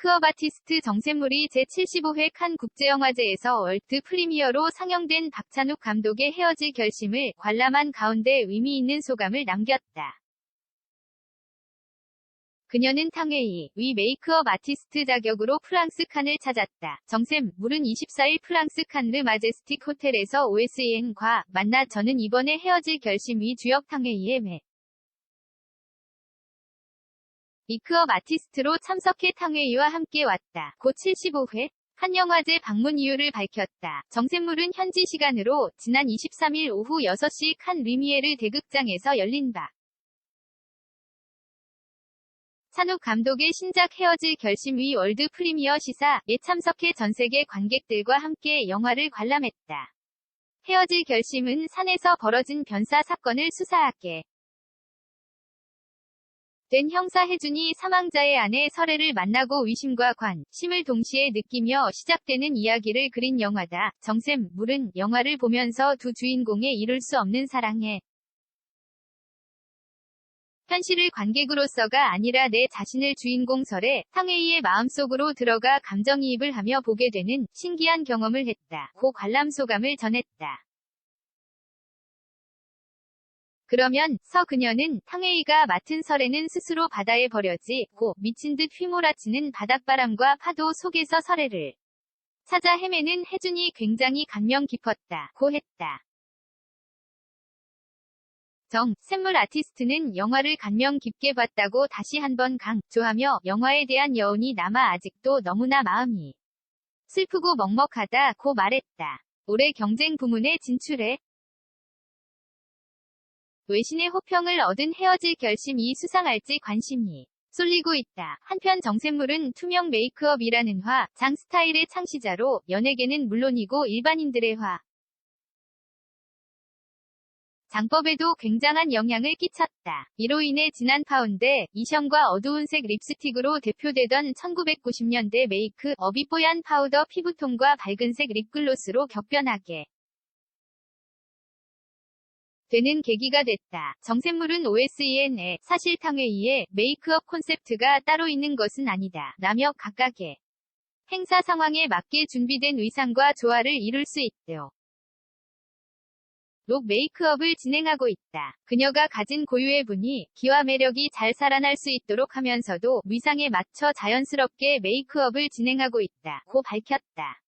메이크업 아티스트 정샘물이 제75회 칸 국제영화제에서 월드 프리미어로 상영된 박찬욱 감독의 헤어질 결심을 관람한 가운데 의미 있는 소감을 남겼다. 그녀는 탕웨이 위 메이크업 아티스트 자격으로 프랑스 칸을 찾았다. 정샘 물은 24일 프랑스 칸르 마제스틱 호텔에서 OSN과 만나 저는 이번에 헤어질 결심 위 주역 탕웨이의 매 메이크업 아티스트로 참석해 탕웨이와 함께 왔다. 고 75회 한 영화제 방문 이유를 밝혔다. 정샘물은 현지 시간으로 지난 23일 오후 6시 칸 리미에르 대극장에서 열린 바 찬욱 감독의 신작 헤어질 결심 위 월드 프리미어 시사에 참석해 전 세계 관객들과 함께 영화를 관람했다. 헤어질 결심은 산에서 벌어진 변사 사건을 수사하게 된 형사 혜준이 사망자의 아내 설애를 만나고 의심과 관 심을 동시에 느끼며 시작되는 이야기를 그린 영화다. 정샘, 물은 영화를 보면서 두 주인공의 이룰 수 없는 사랑에 현실을 관객으로서가 아니라 내 자신을 주인공 설에 상해이의 마음속으로 들어가 감정이입을 하며 보게 되는 신기한 경험을 했다. 고 관람 소감을 전했다. 그러면 서 그녀는 탕웨이가 맡은 설에는 스스로 바다에 버려지 고 미친 듯 휘몰아치는 바닷바람과 파도 속에서 설애를 찾아 헤매는 혜준이 굉장히 감명 깊었다. 고 했다. 정, 샘물 아티스트는 영화를 감명 깊게 봤다고 다시 한번 강조하며 영화에 대한 여운이 남아 아직도 너무나 마음이 슬프고 먹먹하다 고 말했다. 올해 경쟁 부문에 진출해 외신의 호평을 얻은 헤어질 결심이 수상할지 관심이 쏠리고 있다. 한편 정샘물은 투명 메이크업이라는 화, 장 스타일의 창시자로 연예계는 물론이고 일반인들의 화, 장법에도 굉장한 영향을 끼쳤다. 이로 인해 진한 파운드, 이션과 어두운색 립스틱으로 대표되던 1990년대 메이크 업이 뽀얀 파우더 피부톤과 밝은색 립글로스로 격변하게 되는 계기가 됐다. 정샘물은 OSEN에 사실 탕웨이의 메이크업 콘셉트가 따로 있는 것은 아니다. 라며 각각의 행사 상황에 맞게 준비된 의상과 조화를 이룰 수 있대요. 록 메이크업을 진행하고 있다. 그녀가 가진 고유의 분이 기와 매력이 잘 살아날 수 있도록 하면서도 위상에 맞춰 자연스럽게 메이크업을 진행하고 있다. 고 밝혔다.